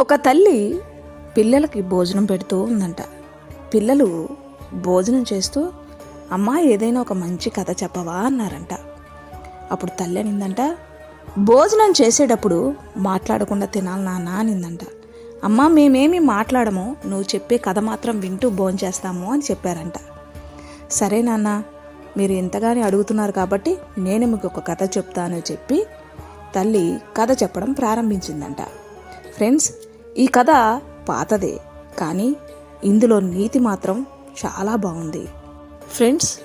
ఒక తల్లి పిల్లలకి భోజనం పెడుతూ ఉందంట. పిల్లలు భోజనం చేస్తూ అమ్మా ఏదైనా ఒక మంచి కథ చెప్పవా? అన్నారంట. అప్పుడు తల్లి అనిందంట భోజనం చేసేటప్పుడు మాట్లాడకుండా తినాలి నాన్న అనిందంట. అమ్మా మేమేమి మాట్లాడము నువ్వు చెప్పే కథ మాత్రం వింటూ భోంచేస్తాము అని చెప్పారంట. సరే నాన్న మీరు ఎంతగానే అడుగుతున్నారు కాబట్టి నేను మీకు ఒక కథ చెప్తాను చెప్పి తల్లి కథ చెప్పడం ప్రారంభించిందంట. ఫ్రెండ్స్ ఈ కథ పాతదే కానీ ఇందులో నీతి మాత్రం చాలా బాగుంది. ఫ్రెండ్స్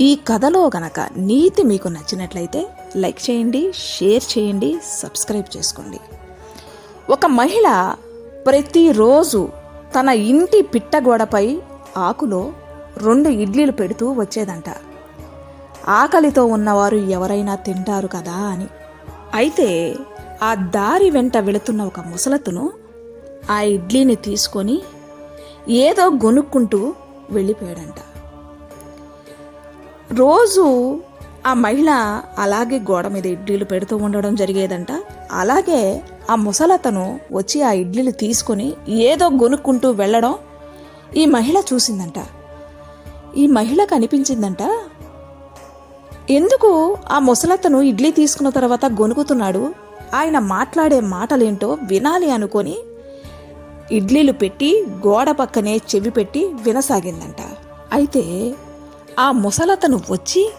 ఈ కథలో గనక నీతి మీకు నచ్చినట్లయితే లైక్ చేయండి షేర్ చేయండి సబ్స్క్రైబ్ చేసుకోండి. ఒక మహిళ ప్రతిరోజు తన ఇంటి పిట్టగోడపై ఆకులో రెండు ఇడ్లీలు పెడుతూ వచ్చేదంట. ఆకలితో ఉన్నవారు ఎవరైనా తింటారు కదా అని. అయితే ఆ దారి వెంట వెళుతున్న ఒక ముసలతును ఆ ఇడ్లీని తీసుకొని ఏదో గొనుక్కుంటూ వెళ్ళిపోయాడంట. రోజు ఆ మహిళ అలాగే గోడ మీద ఇడ్లీలు పెడుతూ ఉండడం జరిగేదంట. అలాగే ఆ ముసలతను వచ్చి ఆ ఇడ్లీలు తీసుకొని ఏదో గొనుక్కుంటూ వెళ్ళడం ఈ మహిళ చూసిందంట. ఈ మహిళకు అనిపించిందంట ఎందుకు ఆ ముసలతను ఇడ్లీ తీసుకున్న తర్వాత గొనుకుతున్నాడు? ఆయన మాట్లాడే మాటలేంటో వినాలి అనుకొని ఇడ్లీలు పెట్టి గోడ పక్కనే చెవి పెట్టి వినసాగిందంట. అయితే ఆ ముసలతను వచ్చి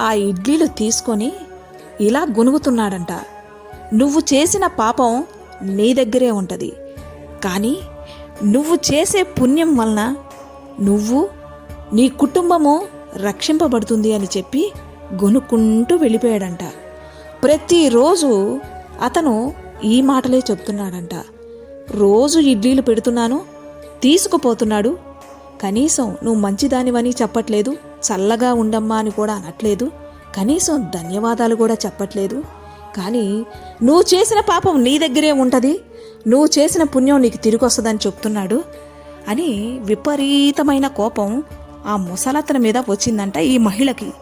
ఆ ఇడ్లీలు తీసుకొని ఇలా గునుగుతున్నాడంట. నువ్వు చేసిన పాపం నీ దగ్గరే ఉంటుంది. కానీ నువ్వు చేసే పుణ్యం వలన నువ్వు నీ కుటుంబము రక్షింపబడుతుంది అని చెప్పి గొనుక్కుంటూ వెళ్ళిపోయాడంట. ప్రతిరోజు అతను ఈ మాటలే చెప్తున్నాడంట. రోజు ఇడ్లీలు పెడుతున్నాను తీసుకుపోతున్నాడు. కనీసం నువ్వు మంచిదానివని చెప్పట్లేదు చల్లగా ఉండమ్మా అని కూడా అనట్లేదు. కనీసం ధన్యవాదాలు కూడా చెప్పట్లేదు. కానీ నువ్వు చేసిన పాపం నీ దగ్గరే ఉంటుంది నువ్వు చేసిన పుణ్యం నీకు తిరిగి వస్తుందని చెప్తున్నాడు అని విపరీతమైన కోపం ఆ ముసలతన మీద వచ్చిందంట ఈ మహిళకి.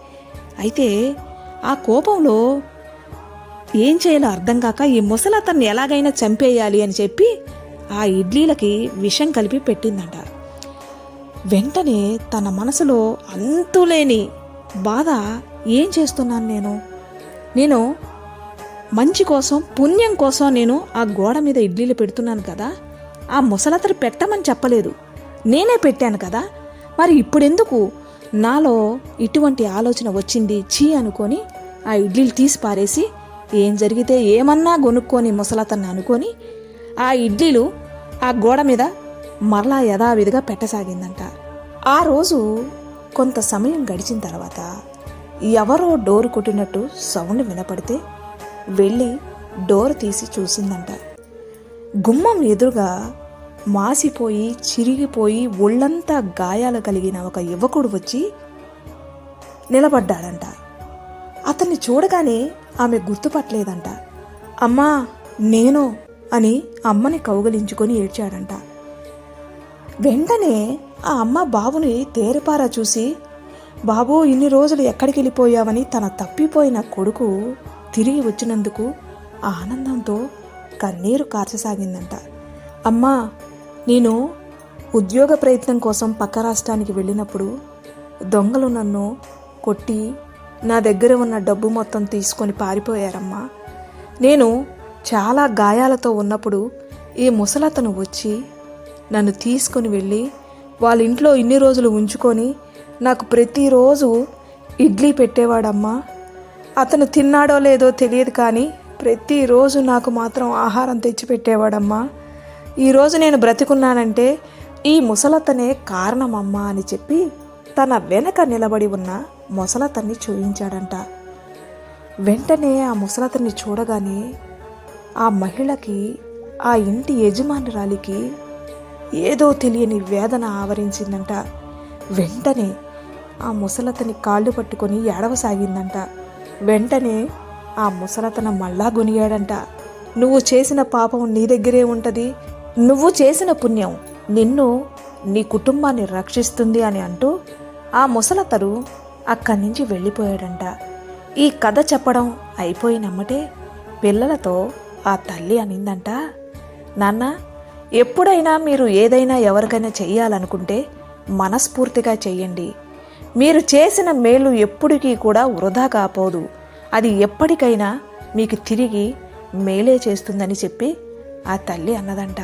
అయితే ఆ కోపంలో ఏం చేయాలో అర్థం కాక ఈ ముసలతన్ని ఎలాగైనా చంపేయాలి అని చెప్పి ఆ ఇడ్లీలకి విషం కలిపి పెట్టిందంట. వెంటనే తన మనసులో అంతులేని బాధ ఏం చేస్తున్నాను నేను? నేను మంచి కోసం పుణ్యం కోసం నేను ఆ గోడ మీద ఇడ్లీలు పెడుతున్నాను కదా. ఆ ముసలతను పెట్టమని చెప్పలేదు. నేనే పెట్టాను కదా. మరి ఇప్పుడెందుకు? నాలో ఇటువంటి ఆలోచన వచ్చింది చీ అనుకొని ఆ ఇడ్లీలు తీసి పారేసి ఏం జరిగితే ఏమన్నా కొనుక్కొని ముసలతన్ని అనుకొని ఆ ఇడ్లీలు ఆ గోడ మీద మరలా యథావిధిగా పెట్టసాగిందంట. ఆ రోజు కొంత సమయం గడిచిన తర్వాత ఎవరో డోర్ కొట్టినట్టు సౌండ్ వినపడితే వెళ్ళి డోర్ తీసి చూసిందంట. గుమ్మం ఎదురుగా మాసిపోయి చిరిగిపోయి ఒళ్ళంతా గాయాలు కలిగిన ఒక యువకుడు వచ్చి నిలబడ్డాడంట. అతన్ని చూడగానే ఆమె గుర్తుపట్టలేదంట. అమ్మా నేను అని అమ్మని కౌగలించుకొని ఏడ్చాడంట. వెంటనే ఆ అమ్మ బాబుని తేరపారా చూసి బాబు ఇన్ని రోజులు ఎక్కడికి వెళ్ళిపోయావని తన తప్పిపోయిన కొడుకు తిరిగి వచ్చినందుకు ఆనందంతో కన్నీరు కార్చసాగిందంట. అమ్మా నేను ఉద్యోగ ప్రయత్నం కోసం పక్క రాష్ట్రానికి వెళ్ళినప్పుడు దొంగలు నన్ను కొట్టి నా దగ్గర ఉన్న డబ్బు మొత్తం తీసుకొని పారిపోయారమ్మా. నేను చాలా గాయాలతో ఉన్నప్పుడు ఈ ముసలతను వచ్చి నన్ను తీసుకొని వెళ్ళి వాళ్ళ ఇంట్లో ఇన్ని రోజులు ఉంచుకొని నాకు ప్రతిరోజు ఇడ్లీ పెట్టేవాడమ్మా. అతను తిన్నాడో లేదో తెలియదు కానీ ప్రతిరోజు నాకు మాత్రం ఆహారం తెచ్చిపెట్టేవాడమ్మా ఈరోజు నేను బ్రతికున్నానంటే ఈ ముసలతనే కారణమమ్మా అని చెప్పి తన వెనక నిలబడి ఉన్న ముసలతన్ని చూయించాడంట వెంటనే ఆ ముసలతన్ని చూడగానే ఆ మహిళకి ఆ ఇంటి యజమానురాలికి ఏదో తెలియని వేదన ఆవరించిందంట. వెంటనే ఆ ముసలతని కాళ్ళు పట్టుకొని ఏడవసాగిందంట. వెంటనే ఆ ముసలతన మళ్ళా గొనిగాడంట నువ్వు చేసిన పాపం నీ దగ్గరే ఉంటుంది. నువ్వు చేసిన పుణ్యం నిన్ను నీ కుటుంబాన్ని రక్షిస్తుంది అని అంటూ ఆ ముసలతరు అక్కడి నుంచి వెళ్ళిపోయాడంట. ఈ కథ చెప్పడం అయిపోయినమ్మటే పిల్లలతో ఆ తల్లి అనిందంట నాన్న ఎప్పుడైనా మీరు ఏదైనా ఎవరికైనా చెయ్యాలనుకుంటే మనస్ఫూర్తిగా చెయ్యండి. మీరు చేసిన మేలు ఎప్పటికీ కూడా వృధా కాపోదు. అది ఎప్పటికైనా మీకు తిరిగి మేలే చేస్తుందని చెప్పి ఆ తల్లి అన్నదంట.